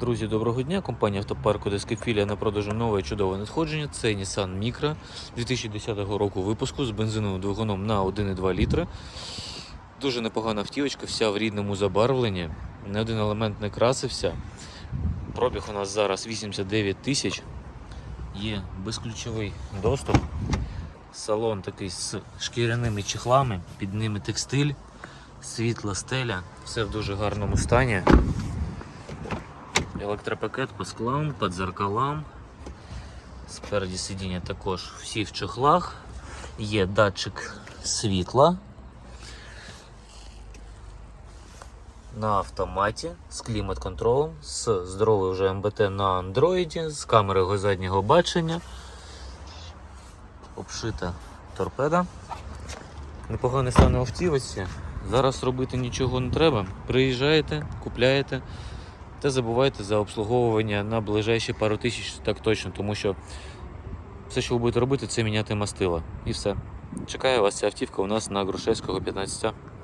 Друзі, доброго дня. Компанія автопарку Одеська на продажу нове чудове надходження. Це Nissan Micra 2010 року випуску з бензиновим двигуном на 1,2 літри. Дуже непогана автівочка, вся в рідному забарвленні. Не один елемент не красився. Пробіг у нас зараз 89 тисяч. Є безключовий доступ. Салон такий з шкіряними чехлами, під ними текстиль, світла стеля, все в дуже гарному стані. Електропакет по склам, по дзеркалам. Спереді сидіння також всі в чохлах. Є датчик світла. На автоматі з клімат-контролем, з здоровою вже МБТ на андроїді, з камерою заднього бачення. Обшита торпеда. Непоганий стан автівці. Зараз робити нічого не треба. Приїжджаєте, купляєте. Та забувайте за обслуговування на ближайші пару тисяч, так точно, тому що все, що ви будете робити, це міняти мастила. І все. Чекає вас ця автівка у нас на Грушевського 15.